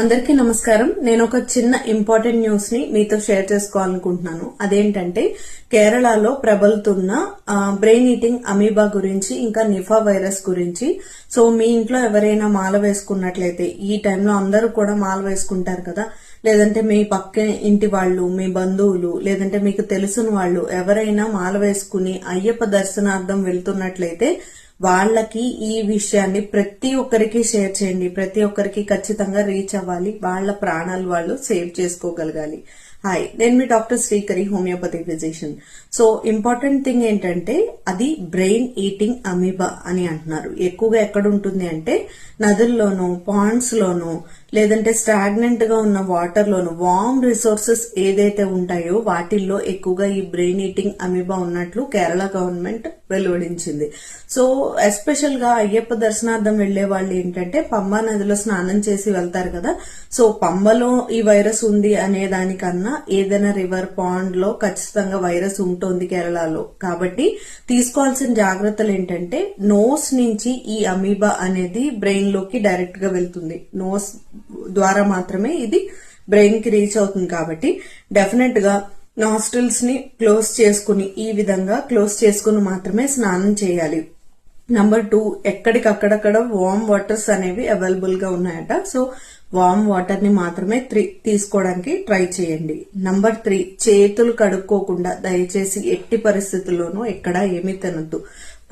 అందరికీ నమస్కారం. నేను ఒక చిన్న ఇంపార్టెంట్ న్యూస్ని మీతో షేర్ చేసుకోవాలనుకుంటున్నాను. అదేంటంటే కేరళలో ప్రబలుతున్న బ్రెయిన్ ఈటింగ్ అమీబా గురించి ఇంకా నిఫా వైరస్ గురించి. సో మీ ఇంట్లో ఎవరైనా మాల వేసుకున్నట్లయితే ఈ టైంలో అందరూ కూడా మాల వేసుకుంటారు కదా. లేదంటే మీ పక్క ఇంటి వాళ్ళు మీ బంధువులు లేదంటే మీకు తెలిసిన వాళ్ళు ఎవరైనా మాల వేసుకుని అయ్యప్ప దర్శనార్థం వెళ్తున్నట్లయితే వాళ్ళకి ఈ విషయాన్ని ప్రతి ఒక్కరికి షేర్ చేయండి. ప్రతి ఒక్కరికి ఖచ్చితంగా రీచ్ అవ్వాలి. వాళ్ళ ప్రాణాలు వాళ్ళు సేవ్ చేసుకోగలగాలి. హాయ్ నేను మీ doctor Srikari homeopathy physician. So important thing ఏంటంటే అది బ్రెయిన్ ఈటింగ్ అమీబా అని అంటున్నారు. ఎక్కువగా ఎక్కడ ఉంటుంది అంటే నదుల్లోనూ పాండ్స్లోనూ లేదంటే స్టాగ్నెంట్గా ఉన్న వాటర్లోను వామ్ రిసోర్సెస్ ఏదైతే ఉంటాయో వాటిల్లో ఎక్కువగా ఈ బ్రెయిన్ ఈటింగ్ అమీబా ఉన్నట్లు కేరళ గవర్నమెంట్ వెలువడించింది. సో ఎస్పెషల్గా అయ్యప్ప దర్శనార్థం వెళ్ళే వాళ్ళు ఏంటంటే పంబా నదిలో స్నానం చేసి వెళ్తారు కదా. సో పంబలో ఈ వైరస్ ఉంది అనే దానికన్నా ఏదైనా రివర్ పాండ్లో ఖచ్చితంగా వైరస్ ఉంటుంది కేరళలో. కాబట్టి తీసుకోవాల్సిన జాగ్రత్తలు ఏంటంటే నోస్ నుంచి ఈ అమీబా అనేది బ్రెయిన్లోకి డైరెక్ట్గా వెళ్తుంది. నోస్ ద్వారా మాత్రమే ఇది బ్రెయిన్కి రీచ్ అవుతుంది కాబట్టి డెఫినెట్గా నాస్టిల్స్ని క్లోజ్ చేసుకుని ఈ విధంగా క్లోజ్ చేసుకుని మాత్రమే స్నానం చేయాలి. నంబర్ టూ ఎక్కడికక్కడక్కడ వామ్ వాటర్స్ అనేవి అవైలబుల్గా ఉన్నాయట. సో వామ్ వాటర్ని మాత్రమే తీసుకోవడానికి ట్రై చేయండి. నంబర్ త్రీ చేతులు కడుక్కోకుండా దయచేసి ఎట్టి పరిస్థితుల్లోనూ ఎక్కడ ఏమీ తినద్దు.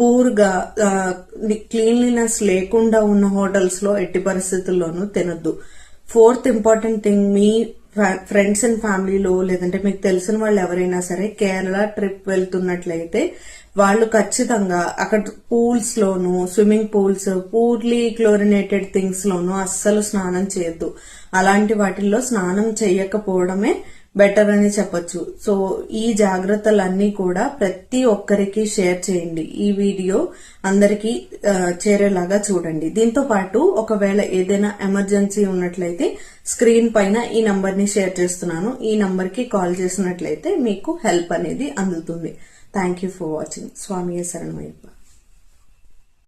పూర్గా క్లీన్లీనెస్ లేకుండా ఉన్న హోటల్స్లో ఎట్టి పరిస్థితుల్లోనూ తినద్దు. ఫోర్త్ ఇంపార్టెంట్ థింగ్ మీ ఫ్రెండ్స్ అండ్ ఫ్యామిలీలో లేదంటే మీకు తెలిసిన వాళ్ళు ఎవరైనా సరే కేరళ ట్రిప్ వెళ్తున్నట్లయితే వాళ్ళు ఖచ్చితంగా అక్కడ పూల్స్ లోను swimming pools poorly chlorinated things లోను అస్సలు స్నానం చేయొద్దు. అలాంటి వాటిల్లో స్నానం చేయకపోవడమే బెటర్ అని చెప్పొచ్చు. సో ఈ జాగ్రత్తలన్నీ కూడా ప్రతి ఒక్కరికి షేర్ చేయండి. ఈ వీడియో అందరికీ చేరేలాగా చూడండి. దీంతో పాటు ఒకవేళ ఏదైనా ఎమర్జెన్సీ ఉన్నట్లయితే స్క్రీన్ పైన ఈ నంబర్ని షేర్ చేస్తున్నాను. ఈ నంబర్కి కాల్ చేసినట్లయితే మీకు హెల్ప్ అనేది అందుతుంది. థ్యాంక్ యూ ఫర్ వాచింగ్ స్వామి శరణమయ్యప్ప.